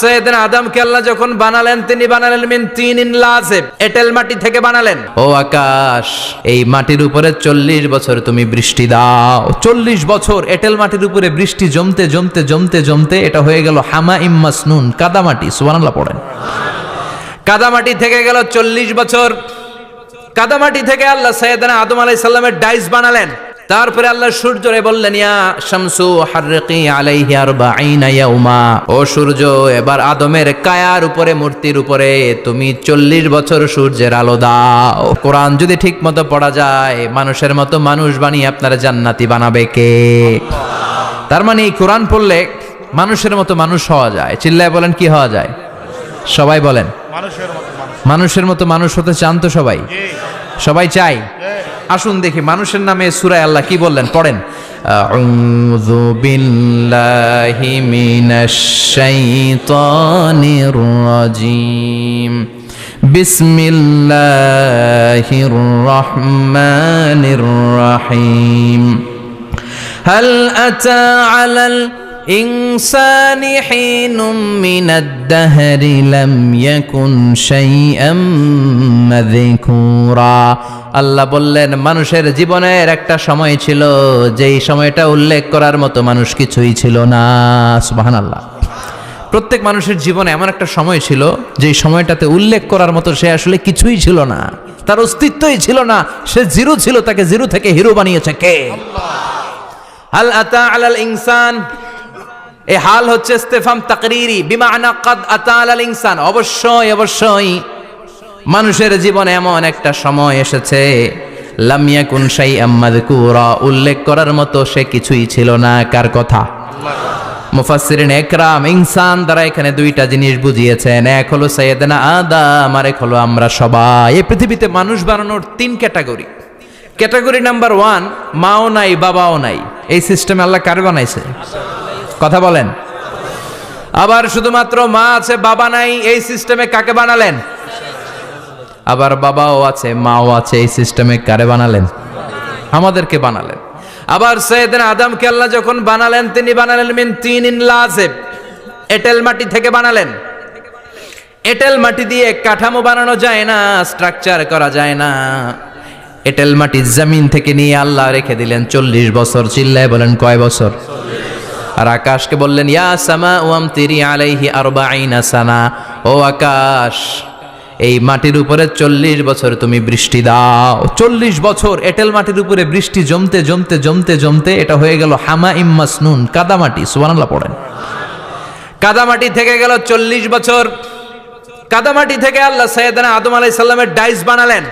সৈয়দিন আদমকে আল্লাহ যখন বানালেন তিনি বানালেন মিন তিন ইন লাজেব। এটেল মাটি থেকে বানালেন। ও আকাশ এই মাটির উপরে চল্লিশ বছর তুমি বৃষ্টি দাও। চল্লিশ বছর এটেল মাটির উপরে বৃষ্টি জমতে জমতে জমতে জমতে এটা হয়ে গেল হামা ইম্মাসনুন কাদামাটি সুবহানাল্লাহ পড়েন। কাদামাটি থেকে গেল চল্লিশ বছর। কাদামাটি থেকে আল্লাহ সৈয়দনা আদম আলাই সাল্লামের ডাইস বানালেন। তারপরে আল্লাহ সূর্যরে বললেন ইয়া শামসু হাররিকি আলাইহি আরবাঈনা ইয়াউমা। ও সূর্য এবার আদমের কায়ার উপরে মূর্তির উপরে তুমি চল্লিশ বছর সূর্যের আলো দাও। কোরআন যদি ঠিক মতো পড়া যায় মানুষের মতো মানুষ বানিয়ে আপনারা জান্নাতি বানাবে কে? তার মানে এই কোরআন পড়লে মানুষের মতো মানুষ হওয়া যায়। চিল্লায় বলেন কি হওয়া যায়? সবাই বলেন মানুষের মতো মানুষ। মানুষের মতো মানুষ হতে চান তো সবাই? সবাই চাই আসুন দেখি মানুষের নামে সুরায় আল্লাহ কি বললেন পড়েন আউযু বিল্লাহি মিনাশ শাইতানির রাজিম বিসমিল্লাহির রহমানির রহিম هل أتى على الإنسان حين من الدهر لم يكن شيئا مذكورا আল্লাহ বললেন, মানুষের জীবনের একটা সময় ছিল, যেই সময়টা উল্লেখ করার মতো মানুষ কিছুই ছিল না। সুবাহান আল্লাহ প্রত্যেক মানুষের জীবনে এমন একটা সময় ছিল, যেই সময়টাতে উল্লেখ করার মতো সে আসলে কিছুই ছিল না। তার অস্তিত্বই ছিল না, সে জিরো ছিল, তাকে জিরো থেকে হিরো বানিয়েছে কে? হাল আতা আলাল ইনসান? এ হাল হচ্ছে ইস্তেফাম তাকরিরি, বিমানা কাদ আতা আলাল ইনসান। অবশ্যই অবশ্যই। মানুষের জীবনে এমন একটা সময় এসেছে লামিয়া কুন শাই আম্মাদকুরা উল্লেখ করার মতো সে কিছুই ছিল না, কার কথা? মুফাসসিরিন একরাম, ইনসান দ্বারা এখানে দুইটা জিনিস বুঝিয়েছেন, এক হলো সৈয়দনা আদম আর এক হলো আমরা সবাই। এই পৃথিবীতে মানুষ বানানোর তিন ক্যাটাগরি। ক্যাটাগরি নাম্বার ওয়ান, মাও নাই, বাবাও নাই। এই সিস্টেমে আল্লাহ কার বানাইছে? কথা বলেন। আবার শুধুমাত্র মা আছে, বাবা নাই, এই সিস্টেমে কাকে বানালেন? আবার বাবাও আছে, মাও আছে, এই সিস্টেমে কারে বানালেন? আমাদেরকে বানালেন। আবার সৈয়দিন আদমকে আল্লাহ যখন বানালেন, তিনি বানালেন মিন তিন ইন লাজেব। এটেল মাটি থেকে বানালেন। এটেল মাটি দিয়ে কাঠামো বানানো যায় না স্ট্রাকচার করা যায় না। এটেল মাটি জমিন থেকে নিয়ে আল্লাহ রেখে দিলেন। চল্লিশ বছর চিল্লায় বলেন, কয় বছর? আর আকাশকে বললেন, ইয়া সামা ওয়াম তিরি আলাইহি আরবাঈনা সানা। ও আকাশ এই মাটির উপরে চল্লিশ বছর তুমি বৃষ্টি দাও। চল্লিশ বছর এটেল মাটির উপরে বৃষ্টি জমতে জমতে জমতে জমতে এটা হয়ে গেল হামা ইম্মাস ইম্মাসনুন কাদামাটি, সুবহানাল্লাহ পড়েন। কাদামাটি থেকে গেল চল্লিশ বছর। কাদামাটি থেকে আল্লাহ সৈয়দনা আদম আলাই সাল্লামের ডাইস বানালেন।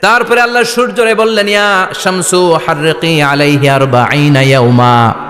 তারপরে আল্লাহ সূর্যরে বললেন, ইয়া শামসু হাররিকি আলাইহি আরবাঈনা ইয়াউমা।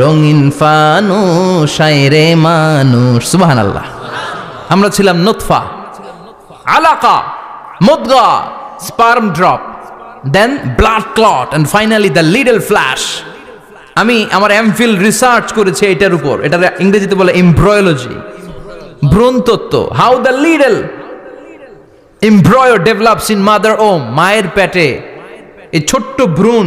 রঙিন ফানুষ হায় রে মানুষ। সুবাহান আল্লাহ আমরা ছিলাম নোৎফা আলাকা, মুদগা, sperm drop, then blood clot and finally the little flesh আমি আমার এমফিল রিসার্চ করেছি এটার উপর। এটা ইংরেজিতে বলে এমব্রয়োলজি ভ্রূণ তত্ত্ব how the little embryo develops in mother womb মায়ের পেটে। এই ছোট্ট ভ্রূণ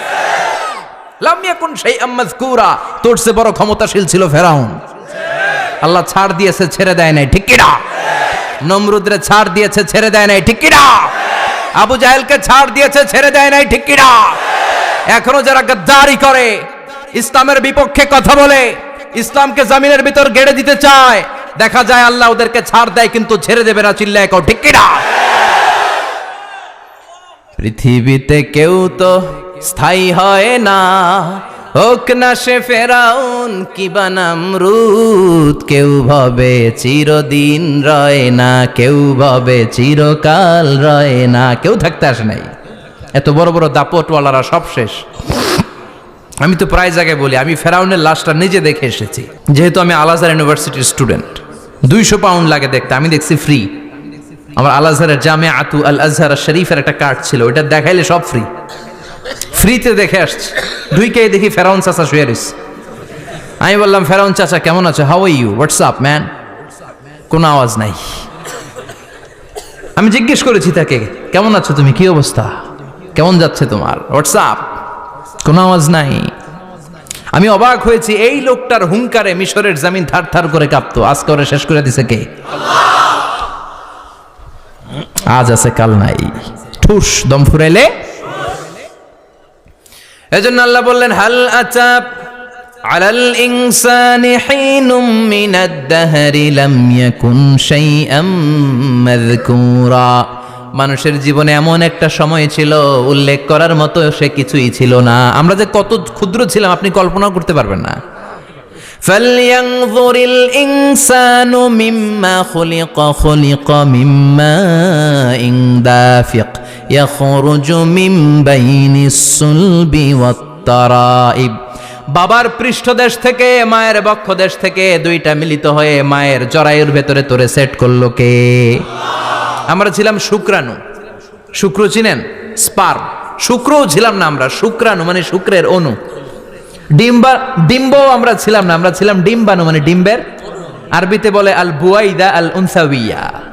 লাম ইয়াকুন সেই আম্মাজকুরা তোর সে বড় ক্ষমতাশীল ছিল ফেরাউন। আল্লাহ ছাড় দিয়েছে, ছেড়ে দেয় নাই, ঠিক কিনা? নমরুদরে ছাড় দিয়েছে, ছেড়ে দেয় নাই, ঠিক কিনা? আবু জাহেলকে ছাড় দিয়েছে, ছেড়ে দেয় নাই, ঠিক কিনা? এখনও যারা গাদ্দারি করে, ইসলামের বিপক্ষে কথা বলে, ইসলামকে জামিনের ভিতর গেড়ে দিতে চায়, দেখা যায় আল্লাহ ওদেরকে ছাড় দেয়, কিন্তু ছেড়ে দেবে না, চিল্লায় কেউ ঠিক কিনা? পৃথিবীতে কেউ তো স্থায়ী হয় না। হোক না সে ফেরাউন, কি বানামরুদ কেউ ভাবে চিরদিন রয় না, কেউ ভাবে চিরকাল রয় না, কেউ থাকতে আসে নাই। এত বড় বড় দাপটওয়ালারা সব শেষ। আমি তো প্রায় জায়গায় বলি, আমি ফেরাউনের লাশটা নিজে দেখে এসেছি। যেহেতু আমি আলাজার ইউনিভার্সিটির স্টুডেন্ট, দুইশো পাউন্ড লাগে দেখতে, আমি দেখছি ফ্রি। আমার আল আজহারের জামে আতু আল আজহার শরীফের একটা কার্ড ছিল, ওইটা দেখাইলে সব ফ্রি। ফ্রিতে দেখে আসছি। ঢুইকে দেখি ফেরাউন চাচা শুয়ে রইছে। আমি বললাম, ফেরাউন চাচা, কেমন আছে? হাউ ইউ হোয়াটসঅ্যাপ ম্যান কোনো আওয়াজ নাই। আমি জিজ্ঞেস করেছি তাকে, কেমন আছো তুমি? কি অবস্থা? কেমন যাচ্ছে তোমার? হোয়াটসঅ্যাপ কোনো আওয়াজ নাই। আমি অবাক হয়েছি, এই লোকটার হুঙ্কারে মিশরের জামিন থার থার করে কাঁপতো। আজকে ওরা শেষ করে দিছে কে? আজ আছে কাল নাই। ঠুস, দম ফুরাইলে এজন্য আল্লাহ বললেন হাল আচাপ আলাল ইনসানি হিনুম মিনাদ দাহরি লাম ইয়াকুন শাইআম মাযকুরা মানুষের জীবনে এমন একটা সময় ছিল উল্লেখ করার মতো সে কিছুই ছিল না আমরা যে কত ক্ষুদ্র ছিলাম আপনি কল্পনাও করতে পারবেন না فلينظر الإنسان مما خلق خلق من ماء دافق বাবার পৃষ্ঠদেশ থেকে, মায়ের বক্ষদেশ থেকে দুইটা মিলিত হয়ে মায়ের জরায়ুর ভেতরে তোরে সেট করল কে? আমরা ছিলাম শুক্রাণু। শুক্র চিনেন? স্পার শুক্র ছিলাম না আমরা, শুক্রাণু মানে শুক্রের অনু ডিম্বা ডিম্ব আমরা ছিলাম না, আমরা ছিলাম ডিম্বাণু মানে ডিম্বের। আরবিতে বলে আল বুয়াইদা আল উনসাউইয়া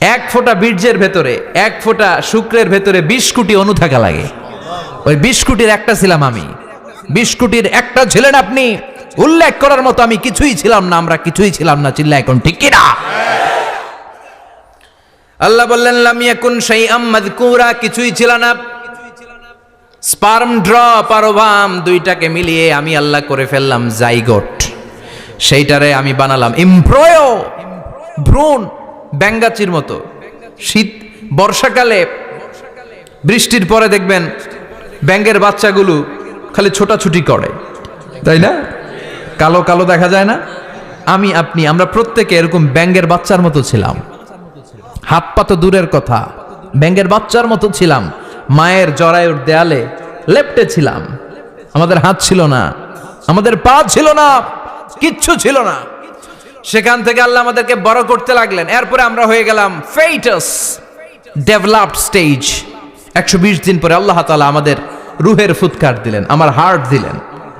এক ফোঁটা বীর্যের ভেতরে, এক ফোঁটা শুক্রের ভেতরে বিশ কোটি অনু থাকা লাগে। ওই বিশ কোটির একটা ছিলাম আমি। বিশ কোটির একটা ছিলেন আপনি। উল্লেখ করার মতো আমি কিছুই ছিলাম না, আমরা কিছুই ছিলাম না চিল্লা এখন ঠিক কিনা? আল্লাহ বললেন, লাম ইয়াকুন শাইআম মাযকুরা কিছুই ছিল না। স্পার্ম ড্রপ আর ওভাম দুইটাকে মিলিয়ে আমি আল্লাহ করে ফেললাম জাইগোট। সেইটারে আমি বানালাম। এমব্রয়, ভ্রূণ। ব্যাঙ্গাচির মতো। শীত, বর্ষাকালে বৃষ্টির পরে দেখবেন ব্যাঙ্গের বাচ্চাগুলো খালি ছোটাছুটি করে। তাই না? কালো কালো দেখা যায় না? আমি, আপনি, আমরা প্রত্যেকে এরকম ব্যাঙ্গের বাচ্চার মতো ছিলাম। হাত পা তো দূরের কথা। ব্যাঙ্গের বাচ্চার মতো ছিলাম। মায়ের জরায়ুর দেয়ালে লেপটে ছিলাম। আমাদের হাত ছিল না। আমাদের পা ছিল না। কিচ্ছু ছিল না। সেখান থেকে আল্লাহ আমাদেরকে বড় করতে লাগলেন। এরপরে আমরা হয়ে গেলাম ফেইটাস ডেভেলপড স্টেজ। একশো বিশ দিন পরে আল্লাহ তালা আমাদের রুহের ফুৎকার দিলেন, আমার হার্ট দিলেন,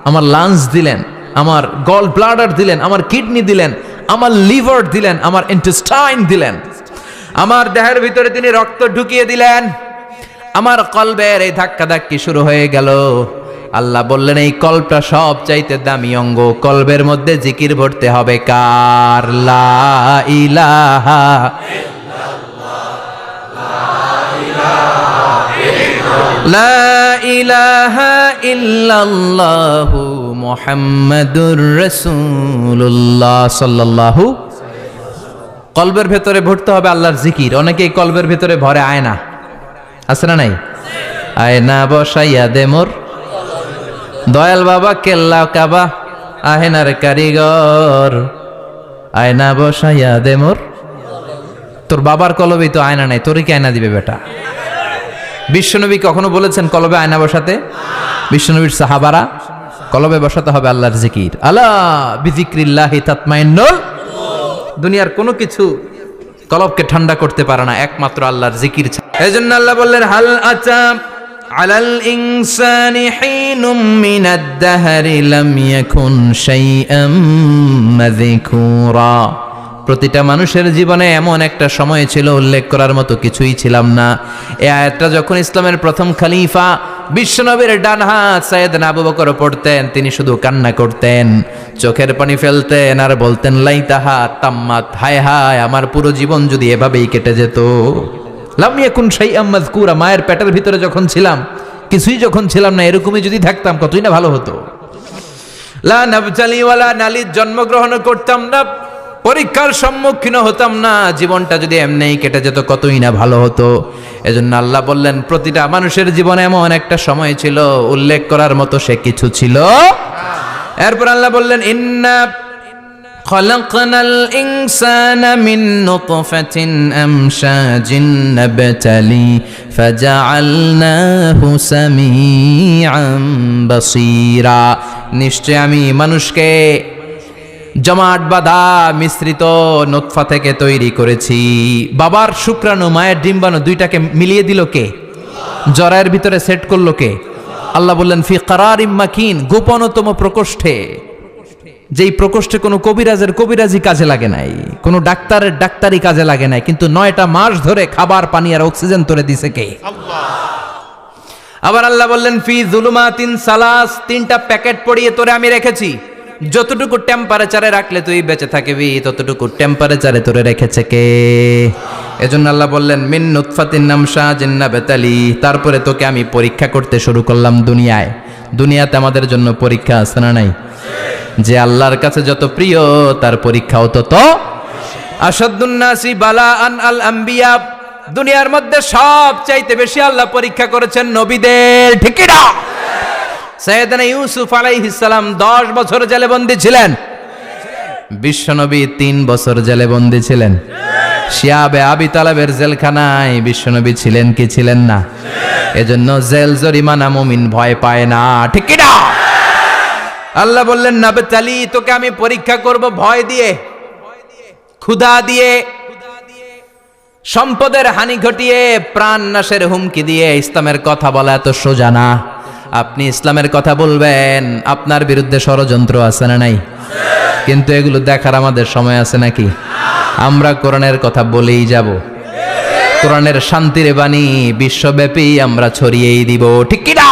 আমার লাংস দিলেন, আমার গল ব্লাডার দিলেন, আমার কিডনি দিলেন, আমার লিভার দিলেন, আমার ইন্টেস্টাইন দিলেন। আমার দেহের ভিতরে তিনি রক্ত ঢুকিয়ে দিলেন। আমার কলবের এই ধাক্কা ধাক্কি শুরু হয়ে গেল। আল্লাহ বললেন, এই কল্পটা সব চাইতে দামি অঙ্গ। কল্পের মধ্যে জিকির ভরতে হবে কার? লা ইলাহা লা ইলাহা ইল্লাল্লাহু ভেতরে ভরতে হবে আল্লাহর জিকির। অনেকেই কলবের ভেতরে ভরে আয়না আছে না নাই? আয়না বসাইয়া দে মোর দয়াল বাবা কেল্লা কাবা, আহেনার কারিগর। আয়না বসাইয়া দে মোর। তোর বাবার কলবেই তো আয়না নাই, তোরই কি আয়না দিবে বেটা? বিশ্বনবী কখনো বলেছেন কলবে আয়না বসাতে? বিশ্বনবীর সাহাবারা, কলবে বসাতে হবে আল্লাহর জিকির। আলা বিজিক্রিল্লাহি তাতমাইন্নুল। দুনিয়ার কোনো কিছু কলবকে ঠান্ডা করতে পারে না, একমাত্র আল্লাহর জিকির ছাড়া। এজন্য আল্লাহ বললেন, হাল আচা আলাল ইনসানি হিনুম মিনাদ দাহরি লাম ইয়াকুন শাইআম মাযকুরা। প্রতিটা মানুষের জীবনে এমন একটা সময় ছিল, উল্লেখ করার মতো কিছুই ছিলাম না। এই আয়াতটা যখন ইসলামের প্রথম খলিফা বিশ্বনবীর ডান হাত আবু বকর পড়তেন, তিনি শুধু কান্না করতেন, চোখের পানি ফেলতেন আর বলতেন, লাইতাহা তাম্মাত, হায় হায়, আমার পুরো জীবন যদি এভাবেই কেটে যেত। লামিয়া কুন সাই কুরা মায়ের পেটের ভিতরে যখন ছিলাম, কিছুই যখন ছিলাম না, এরকমই যদি থাকতাম, কতই না ভালো হতো। নালির জন্মগ্রহণ করতাম না, পরীক্ষার সম্মুখীন হতাম না, জীবনটা যদি এমনিই কেটে যেত, কতই না ভালো হতো। এজন্য আল্লাহ বললেন, প্রতিটা মানুষের জীবনে এমন একটা সময় ছিল, উল্লেখ করার মতো সে কিছু ছিল এরপর আল্লাহ বললেন, ইন্না خلقنا الإنسان من نطفة أمشاج نبتلي فجعلناه سميعا بصيرا নিশ্চয় আমি মানুষকে জমাট বাঁধা মিশ্রিত নোৎফা থেকে তৈরি করেছি বাবার শুক্রাণু মায়ের ডিম্বাণু দুইটাকে মিলিয়ে দিল কে জরায়ের ভিতরে সেট করলো কে আল্লাহ বললেন ফি কারার ইম্মাকিন গোপনতম প্রকোষ্ঠে যেই প্রকোষ্ঠে কোনো কবিরাজের কবিরাজি কাজে লাগে নাই, কোনো ডাক্তারের ডাক্তারি কাজে লাগে নাই, কিন্তু নয়টা মাস ধরে খাবার, পানি আর অক্সিজেন তোরে দিছে কে? আবার আল্লাহ বললেন, ফি জুলুমা তিন সালাস, তিনটা প্যাকেট পড়িয়ে তোরে আমি রেখেছি। যতটুকু টেম্পারেচারে রাখলে তুই বেঁচে থাকবি, ততটুকু টেম্পারেচারে তোরে রেখেছে কে? এজন্য আল্লাহ বললেন, মিন নুৎফাতিন নাম শাহ জিন্না বেতালি, তারপরে তোকে আমি পরীক্ষা করতে শুরু করলাম দুনিয়ায়। দুনিয়াতে আমাদের জন্য পরীক্ষা আছে না নাই? যে আল্লাহর কাছে যত প্রিয়, তার পরীক্ষাও তত বালা আন আল আম্বিয়া। দুনিয়ার মধ্যে সব চাইতে বেশি আল্লাহ পরীক্ষা করেছেন নবীদের। ঠিকিরা সৈয়দনা ইউসুফ আলাইহিস সালাম 10 বছর জেলে বন্দী ছিলেন। বিশ্বনবী তিন বছর জেলে বন্দী ছিলেন। শিয়াবে আবি তালাবের জেলখানায় বিশ্বনবী ছিলেন কি ছিলেন না? এজন্য জেল জরিমানা মুমিন ভয় পায় না। ঠিক আল্লাহ বললেন, নাবে চালি তোকে আমি পরীক্ষা করব ভয় দিয়ে, ক্ষুধা দিয়ে, সম্পদের হানি ঘটিয়ে, প্রাণ নাশের হুমকি দিয়ে ইসলামের কথা বলা এত সোজা না। আপনি ইসলামের কথা বলবেন, আপনার বিরুদ্ধে ষড়যন্ত্র আছে না নাই? কিন্তু এগুলো দেখার আমাদের সময় আছে নাকি? আমরা কোরআনের কথা বলেই যাব। কোরআনের শান্তির বাণী বিশ্বব্যাপী আমরা ছড়িয়েই দিব। ঠিক কি না